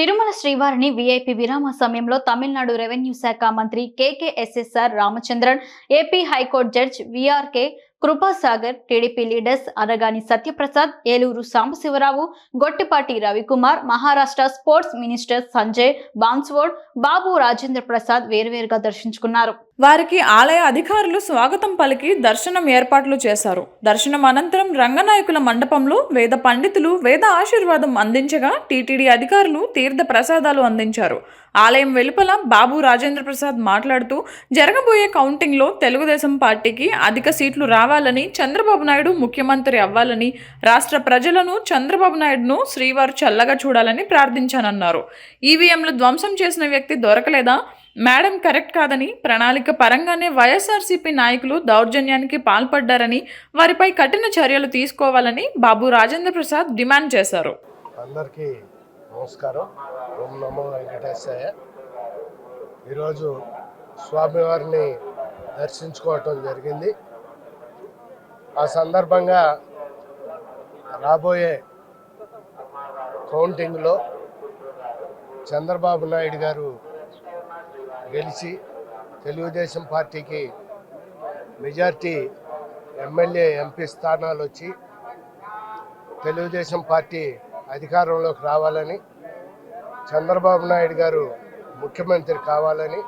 తిరుమల శ్రీవారిని వీఐపీ విరామ సమయంలో తమిళనాడు రెవెన్యూ శాఖ మంత్రి KKSSR Ramachandran AP high court judge VRK Krupasagar TDP leaders Anagani Satyaprasad Eluru Sambasivarao Gottipati Ravikumar Maharashtra sports minister Sanjay Bansode Babu Rajendra Prasad వేరువేరుగా దర్శించుకున్నారు. వారికి ఆలయ అధికారులు స్వాగతం పలికి దర్శనం ఏర్పాట్లు చేశారు. దర్శనం అనంతరం రంగనాయకుల మండపంలో వేద పండితులు వేద ఆశీర్వాదం అందించగా టీటీడీ అధికారులు తీర్థ ప్రసాదాలు అందించారు. ఆలయం వెలుపల బాబు రాజేంద్ర ప్రసాద్ మాట్లాడుతూ జరగబోయే కౌంటింగ్లో తెలుగుదేశం పార్టీకి అధిక సీట్లు రావాలని చంద్రబాబు నాయుడు ముఖ్యమంత్రి అవ్వాలని రాష్ట్ర ప్రజలను చంద్రబాబు నాయుడును శ్రీవారు చల్లగా చూడాలని ప్రార్థించానన్నారు. ఈవీఎంలు ధ్వంసం చేసిన వ్యక్తి దొరకలేదా? మేడం కరెక్ట్ కాదని ప్రణాళిక పరంగానే వైఎస్ఆర్సీపీ నాయకులు దౌర్జన్యానికి పాల్పడ్డారని వారిపై కఠిన చర్యలు తీసుకోవాలని బాబు రాజేంద్ర ప్రసాద్ డిమాండ్ చేశారు. అందరికీ నమస్కారం. ఓం నమో వెంకటేశాయ. ఈరోజు స్వామివారిని దర్శించుకోవటం జరిగింది. ఆ సందర్భంగా రాబోయే కౌంటింగ్లో చంద్రబాబు నాయుడు గారు గెలిచి తెలుగుదేశం పార్టీకి మెజార్టీ ఎమ్మెల్యే ఎంపీ స్థానాలు వచ్చి తెలుగుదేశం పార్టీ అధికారంలోకి రావాలని చంద్రబాబు నాయుడు గారు ముఖ్యమంత్రి కావాలని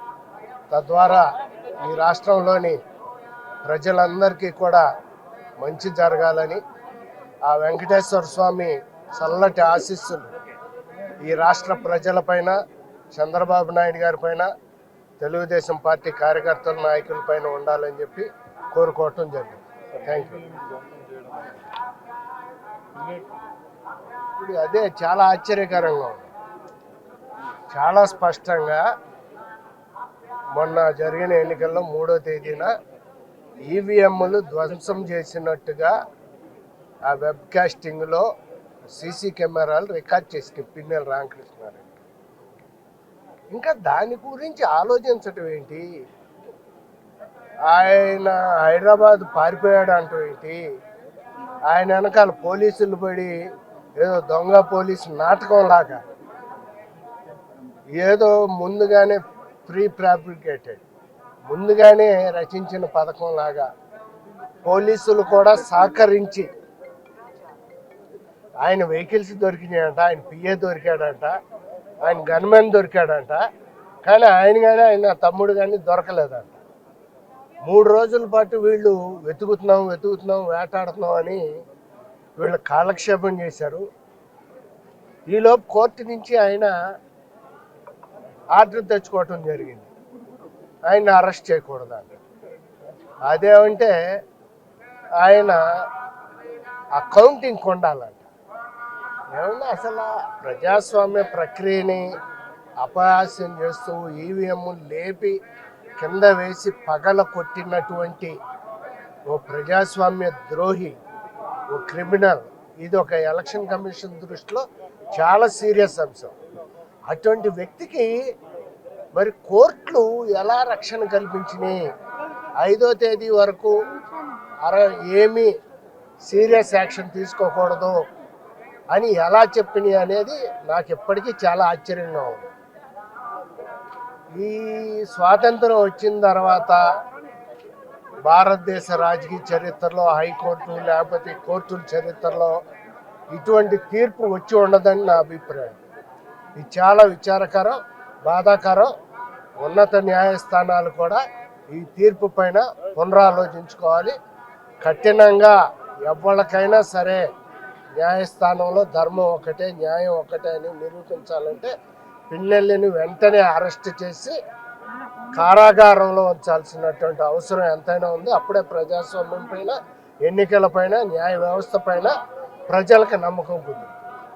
తద్వారా ఈ రాష్ట్రంలోని ప్రజలందరికీ కూడా మంచి జరగాలని ఆ వెంకటేశ్వర స్వామి చల్లటి ఆశీస్సులు ఈ రాష్ట్ర ప్రజలపైన చంద్రబాబు నాయుడు గారి పైన తెలుగుదేశం పార్టీ కార్యకర్తల నాయకుల పైన ఉండాలని చెప్పి కోరుకోవటం జరిగింది. థ్యాంక్ యూ ఇప్పుడు అదే చాలా ఆశ్చర్యకరంగా ఉంది. చాలా స్పష్టంగా మొన్న జరిగిన ఎన్నికల్లో మూడో తేదీన ఈవీఎంలు ధ్వంసం చేసినట్టుగా ఆ వెబ్ కాస్టింగ్లో సీసీ కెమెరాలు రికార్డ్ చేసినాయి పిన్నెల రామకృష్ణారెడ్డి. ఇంకా దాని గురించి ఆలోచించటం ఏంటి? ఆయన హైదరాబాద్ పారిపోయాడు అంటూ ఏంటి? ఆయన వెనకాల పోలీసులు పడి ఏదో దొంగ పోలీస్ నాటకం లాగా. ఏదో ముందుగానే ప్రీ ఫ్యాబ్రికేటెడ్. ముందుగానే రచించిన పథకం లాగా. పోలీసులు కూడా సహకరించి. ఆయన వెహికల్స్ దొరికినాయంట ఆయన పిఏ దొరికాడంట ఆయన గన్మెన్ దొరికాడంట కానీ ఆయన కానీ ఆయన తమ్ముడు కానీ దొరకలేదంట. మూడు రోజుల పాటు వీళ్ళు వెతుకుతున్నాం వెతుకుతున్నాం వేటాడుతున్నాం అని వీళ్ళు కాలక్షేపం చేశారు. ఈలోపు కోర్టు నుంచి ఆయన ఆర్డర్ తెచ్చుకోవటం జరిగింది. ఆయన అరెస్ట్ చేయకూడదు అని అదేమంటే ఆయన అకౌంటింగ్ కొండాలంట. ఏమన్నా అసలు ప్రజాస్వామ్య ప్రక్రియని అపహాస్యం చేస్తూ ఈవీఎం లేపి కింద వేసి పగల కొట్టినటువంటి ఓ ప్రజాస్వామ్య ద్రోహి క్రిమినల్ ఇది ఒక ఎలక్షన్ కమిషన్ దృష్టిలో చాలా సీరియస్ అంశం. అటువంటి వ్యక్తికి మరి కోర్టులు ఎలా రక్షణ కల్పించినాయి? ఐదో తేదీ వరకు అర ఏమీ సీరియస్ యాక్షన్ తీసుకోకూడదు అని ఎలా చెప్పినాయి అనేది నాకు ఎప్పటికీ చాలా ఆశ్చర్యంగా ఉంది. ఈ స్వాతంత్రం వచ్చిన తర్వాత భారతదేశ రాజకీయ చరిత్రలో హైకోర్టు లేకపోతే కోర్టుల చరిత్రలో ఇటువంటి తీర్పు వచ్చి ఉండదని నా అభిప్రాయం. ఇది చాలా విచారకరం బాధాకరం ఉన్నత న్యాయస్థానాలు కూడా ఈ తీర్పు పైన పునరాలోచించుకోవాలి. కఠినంగా ఎవరికైనా సరే న్యాయస్థానంలో ధర్మం ఒకటే న్యాయం ఒకటే అని నిరూపించాలంటే పిల్లల్ని వెంటనే అరెస్ట్ చేసి కారాగారంలో ఉంచాల్సినటువంటి అవసరం ఎంతైనా ఉంది. అప్పుడే ప్రజాస్వామ్యం పైన ఎన్నికల పైన న్యాయ వ్యవస్థ పైన ప్రజలకు నమ్మకం ఉంది